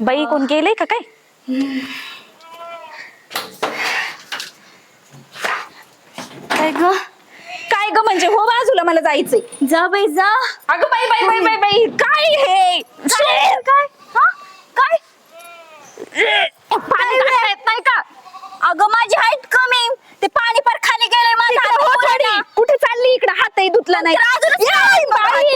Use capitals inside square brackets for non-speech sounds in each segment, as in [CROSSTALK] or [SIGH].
बाई कोण गेलंय का काय? काय ग? काय ग म्हणजे? हो बाजूला मला जायचंय. जा बाई जा. अगं बाई बाई बाई बाई बाई काय हे? काय काय? हा? काय? पाणी येत नाही का? अगं माझी हाईट कमी. ते पाणी पर खाली गेले माझा हो. कुठे चालली? इकडे हातही धुतला नाही ए, बाई.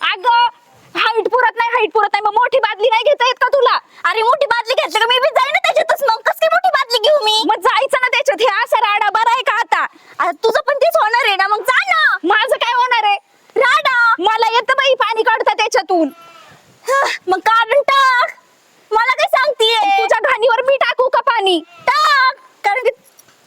अगं हाईट पुरत नाही हाईट पुरत नाही मग मोठी बादली नाही घेता येत का तुला? अरे मोठी बादली घेतली का? मी बी जाईन त्याच्यातच मग. कस काय मोठी बादली घेऊ मी? मग जायचं ना त्याच्यात. हे असा राडा बरा आहे का आता? तुझं पण तेच होणार आहे ना. मग जा ना. माझं काय होणार आहे? राडा. मला येतं बाई पाणी काढता त्याच्यातून. मग काढून टाक. मला काय सांगतीये? तुझ्या घाणीवर मी टाकू का पाणी? टाक. कारण की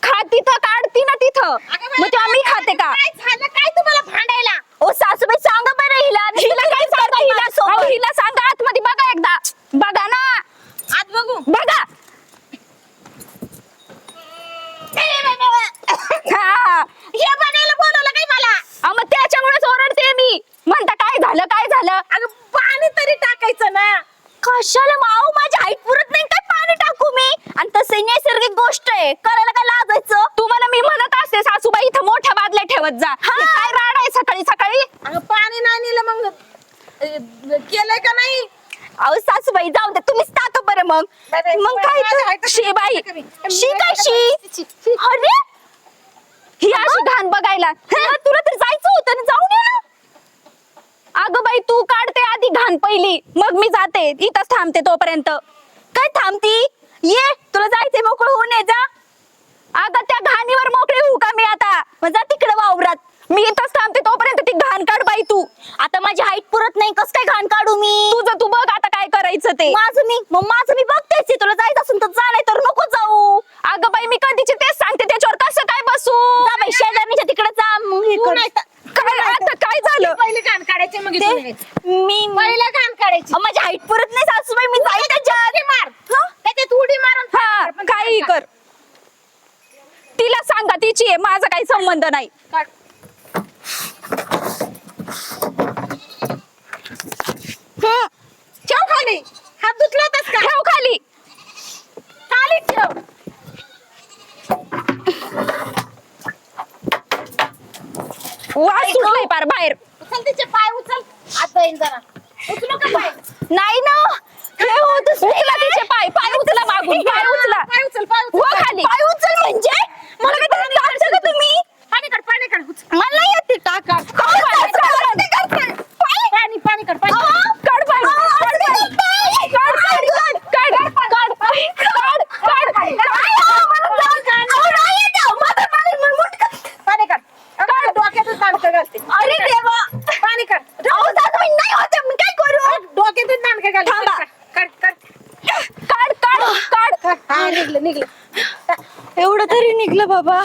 खा तिथं काढती ना तिथं. मग तेव्हा मी खाते का झालं काय तुम्हाला भांडायला ओ सासूबाई सांगा बरं हिला मी हिला काय सांगा हिला सोबत. अहो, हिला सांगा आतमध्ये बघा एकदा बघा ना आज बघू बघा हा. हे बनायला बोलवलं काय मला अहो, मग त्याच्यामुळेच ओरडते मी म्हणता काय झालं काय झालं अगं पाणी तरी टाकायचं ना कशाला माऊ? माझी हाईट पुरत नाही. काय पाणी टाकू मी? आणि तसं नैसर्गिक गोष्ट आहे. करायला काय लाजायचं? तुम्हाला मी म्हणत असते सासूबाई इथं मोठ्या बादल्या ठेवत जा. हा. काय राड आहे सकाळी सकाळी? अगं पाणी नाही नेलं मग. अं, केलंय का नाही? अहो सासूबाई जाऊ दे तुम्हीच टाका बरं मग. बाई, बाई, मग बाई, काय माझ्या तर height शी बाई. कमी. कमी. शी काय शी? अरे? ही अशी घाण बघायला. तुला तर जायचं होतं ना ना अगं बाई तू काढते आधी घाण पहिली. मग मी जाते. इथंच थांबते तोपर्यंत. काय थांबती? ये तुला जायचंय मोकळं होऊन ये जा. अगं त्या घाणीवर मोकळी होऊ का मी आता? मग जा तिकडे वावरात. मी इथंच थांबते तोपर्यंत ती घाण काढ बाई तू. आता माझी हाईट पुरत नाही कस काय घाण काढू मी? तुझं तू बघ आता काय करायचं ते. माझं मी मग माझं मी बघतेच आहे. तुला जायचं असेल तर जा नाही तर नको जाऊ. अगं बाई मी कधीची तेच सांगते त्याच्यावर कसं काय बसू जा बाई शेजारणीच्या तिकडे जा मग हे तू कर. नाही तर- काय आता काय झालं पहिले कान काढायचे मी पहिलं कान काढायची माझी हाईट पुरत नाही सासूबाई मी जाईल त्याच्यात. मार हं? त्याच्यात उडी मारून काही कर. तिला सांगा तिची आहे माझा काही संबंध नाही. हं. ठेव खाली. हात धुतला होतास का ठेव खाली. खाली ठेव. वास सुटलाय पार बाहेर. उचल तिचे पाय उचल. हात जाईन जरा. उचलू का पाय? नाही ना. हे नाही. उचला तिचे पाय. पाय उचला मागून. [LAUGHS] पाय उचला. पाय उचल पाय व उचल खाली. पाय उचल म्हणजे मला काय तरी टाकता का तुम्ही पाणी काढ पाणी काढ उचल. मला नाही येत ते टाका काढ पाय, काढ. पाणी पाणी काढ पाणी काढ. काढ पाय काढ पाय काढ पाय काढ काढ पाय काढ काढ पाणी काढ काढ डोक्यातच दांडकं घालते अरे देवा पाणी काढ अहो सासूबाई नाही होत मी काय दांडकं थांबा. काढ काढ काढ. काढ काढ काढ. हा निघलं निघलं. एवढं तरी निघलं बाबा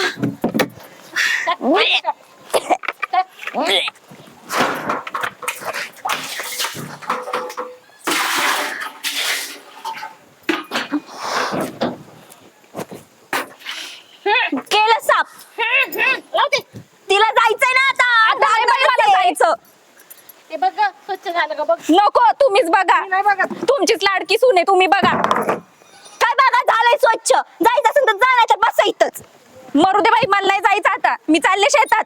साप लावते तिला जायचंय ना आता आता नाही बाई मला जायचं ते बघ गं, स्वच्छ झालं का बघ? नको तुम्हीच बघा. मी नाही बघत. तुमचीच लाडकी सुने तुम्ही बघा. काय बघा झालंय स्वच्छ. जायचं असेल तर जा तर बसा इथंच. मरू दे बाई मला नाही जायचं आता. मी चालले शेतात.